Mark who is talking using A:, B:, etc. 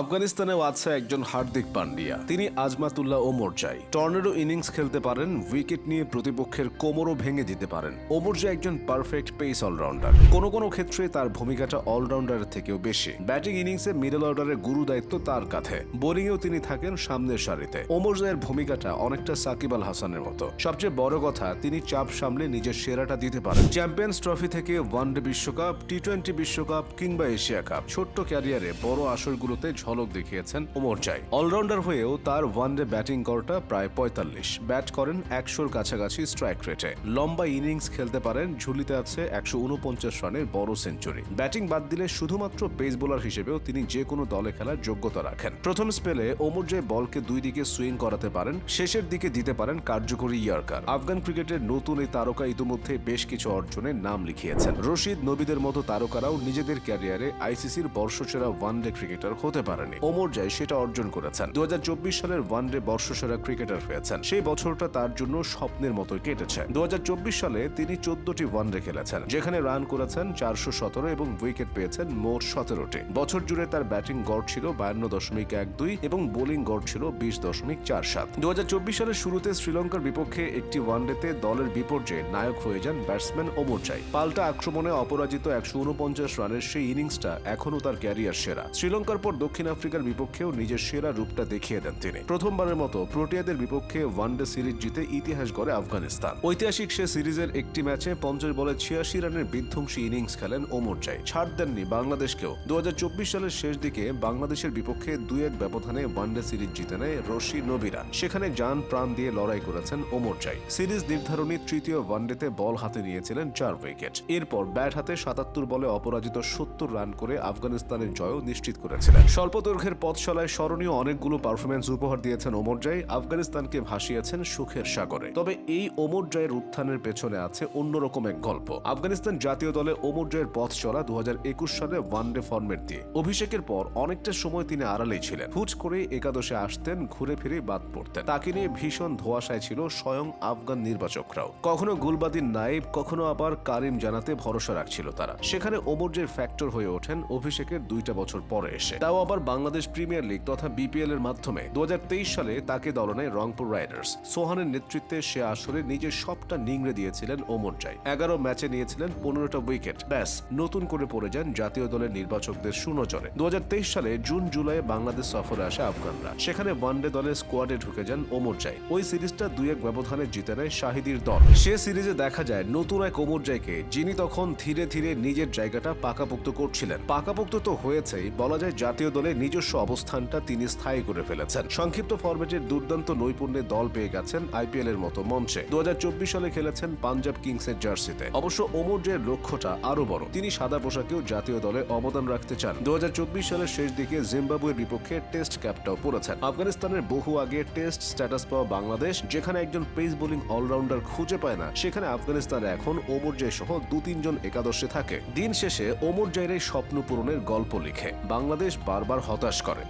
A: আফগানিস্তানেও আছে একজন হার্দিক পান্ডিয়া। তিনি আজমাতুল্লাহ ওমরজাই টর্নেডো ইনিংস খেলতে পারেন, উইকেট নিয়ে প্রতিপক্ষের কোমরও ভেঙে দিতে পারেন। ওমরজাই একজন পারফেক্ট পেস অলরাউন্ডার। কোনো কোনো ক্ষেত্রে তার ভূমিকাটা অলরাউন্ডারের থেকেও বেশি। ব্যাটিং ইনিংসে মিডল অর্ডারের গুরু দায়িত্ব তার কাঁধে। বোলিংয়েও তিনি থাকেন সামনের সারিতে। ওমরজাইয়ের ভূমিকাটা অনেকটা সাকিব আল হাসানের মতো। সবচেয়ে বড় কথা, তিনি চাপ সামলে নিজের সেরাটা দিতে পারেন। চ্যাম্পিয়ন্স ট্রফি থেকে ওয়ানডে বিশ্বকাপ টি টোয়েন্টি বিশ্বকাপ কিংবা এশিয়া কাপ। ছোট্ট ক্যারিয়ারে বড় আসরগুলোতে ঝলক দেখিয়েছেন ওমর চাই অলরাউন্ডার হয়েও তার ওয়ানডে ব্যাটিং করটা প্রায় পঁয়তাল্লিশ। ব্যাট করেন একশোর কাছাকাছি স্ট্রাইক রেটে। লম্বা ইনিংস খেলতে পারেন, ঝুলিতে আছে একশো উনপঞ্চাশ রানের বড় সেঞ্চুরি। ব্যাটিং বাদ দিলে শুধুমাত্র পেস বোলার হিসেবেও তিনি যে কোনো দলে খেলার যোগ্যতা রাখেন। প্রথম স্পেলে ওমর জয় বলকে দুই দিকে সুইং করাতে পারেন, শেষের দিকে দিতে পারেন কার্যকরী ইয়ার্কার। আফগান ক্রিকেটের নতুন এই তারকা ইতিমধ্যে বেশ কিছু অর্জনের নাম লিখিয়েছেন। রশিদ নবীদের মতো তারকারাও নিজেদের ক্যারিয়ারে আইসিসির বর্ষসেরা ওয়ানডে ক্রিকেটার হতে পারেনি। ওমর জয় সেটা অর্জন করেছেন। দু সালের ওয়ানডে বর্ষসেরা ক্রিকেটার হয়েছেন। সেই বছরটা তার জন্য স্বপ্নের মতো কেটেছে। দু সালে তিনি চোদ্দটি ওয়ানডে খেলেছেন, যেখানে রান করেছেন চারশো সতেরো এবং উইকেট পেয়েছেন মোট সতেরোটি। বছর জুড়ে তার ব্যাটিং গড় ছিল বায়ান্ন দশমিক এক দুই এবং বোলিং গড় ছিল বিশ দশমিক চার সাত। দু সালের শুরুতে শ্রীলঙ্কার বিপক্ষে একটি ওয়ানডেতে দলের বিপর্যয়ে নায়ক হয়ে যান ব্যাটসম্যান ওমর চাই। পাল্টা আক্রমণে অপরাজিত একশো উনপঞ্চাশ রানের সেই ইনিংসটা এখনও তার ক্যারিয়ার সেরা। শ্রীলঙ্কার পর দক্ষিণ আফ্রিকার বিপক্ষেও নিজের সেরা রূপটা দেখিয়ে দেন তিনি। প্রথমবারের মতো প্রোটিয়াদের বিপক্ষে ওয়ানডে সিরিজ জিতে ইতিহাস গড়ে আফগানিস্তান। ঐতিহাসিক সে সিরিজের একটি ম্যাচে পঞ্চাশ বলে ছিয়াশি রানের বিধ্বংসী ইনিংস খেলেন ওমর চাই ছাড় দেননি বাংলাদেশকেও। দু সালের শেষ দিকে বাংলাদেশের বিপক্ষে দুই এক ব্যবধানে ওয়ানডে সিরিজ জিতে নেয় রশি নবীরা। সেখানে যান প্রাণ দিয়ে লড়াই করেছেন ওমর চাই সিরিজ নির্ধারণী তৃতীয় ওয়ানডেতে বল হাতে নিয়েছিলেন চার উইকেট। এরপর ব্যাট হাতে সাতাত্তর বলে অপরাজিত সত্তর রান করে আফগানিস্তানের জয়ও নিশ্চিত করেছিলেন। স্বল্প দৈর্ঘ্যের পথশালায় স্মরণীয় অনেকগুলো পারফরমেন্স উপহার দিয়েছেন ওমর জয়। আফগানিস্তানকে ভাসিয়েছেন সুখের সাগরে। তবে এই ওমর জয়ের উত্থানের পেছনে আছে অন্যরকম এক গল্প। আফগানিস্তান জাতীয় দলে ওমর জয়ের পথ চলা দুহাজার একুশ সালে ওয়ানডে ফর্মেট দিয়ে। অভিষেকের পর অনেকটা সময় তিনি আড়ালেই ছিলেন। হুট করে একাদশে আসতেন, ঘুরে ফিরে বাদ পড়তেন। তাকে নিয়ে ভীষণ ধোয়াশায় ছিল স্বয়ং আফগান নির্বাচকরাও। কখনো গুলবাদিন নাইব কখনো আবার কারিম জানাতে ভরসা রাখছিল তারা। সেখানে ওমরজের ফ্যাক্টর হয়ে ওঠেন অভিষেকের দুইটা বছর পরে এসে। তাও আবার বাংলাদেশ প্রিমিয়ার লিগ তথা বিপিএল এর মাধ্যমে দুহাজার তেইশ সালে তাকে দলনে রংপুর রাইডার্স। সোহানের নেতৃত্বে সে আসরে নিজের সবটা নিংড়ে দিয়েছিলেন ওমর চাই এগারো ম্যাচে নিয়েছিলেন পনেরোটা উইকেট। ব্যাস, নতুন করে পড়ে যান জাতীয় দলের নির্বাচকদের সুনজরে দু সালে জুন, জুলাই বাংলাদেশ সফরে আসে আফগানরা। সেখানে ওয়ানডে দলের স্কোয়াডে ঢুকে যান ওমর চাই ওই সিরিজটা দুই এক ব্যবধানে জিতে নেয় শাহিদির দল। সে সিরিজে দেখা যায় নতুন এক ওমর জাইকে, যিনি তখন ধীরে ধীরে নিজের জায়গাটা পাকাপোক্ত করছিলেন। পাকাপোক্ত তো হয়েছেই, বলা যায় জাতীয় দলে নিজস্ব অবস্থানটা তিনি স্থায়ী করে ফেলেছেন। সংক্ষিপ্ত ফরম্যাটের দুর্দান্ত নৈপুণ্যে দল পেয়ে গেছেন আইপিএল এর মতো মঞ্চে। দু সালে খেলেছেন পাঞ্জাব কিংসের জার্সিতে। অবশ্য ওমর জয়ের লক্ষ্যটা আরও বড়। তিনি সাদা পোশাকেও জাতীয় দলে অবদান রাখতে চান। দু সালের শেষ দিকে জিম্বাবুয়ের বিপক্ষে টেস্ট ক্যাপটাও পড়েছেন। আফগানিস্তানের বহু আগে টেস্ট স্ট্যাটাস পাওয়া বাংলাদেশ, যেখানে একজন পেস বোলিং অলরাউন্ডার খুঁজে পায় না, সেখানে আফগানিস্তান এখন ওমর জয় সহ দু তিনজন একাদশে থাকে। দিন শেষে ওমর জয়ের স্বপ্ন পূরণের গল্প লিখে, বাংলাদেশ বারবার হতাশ করে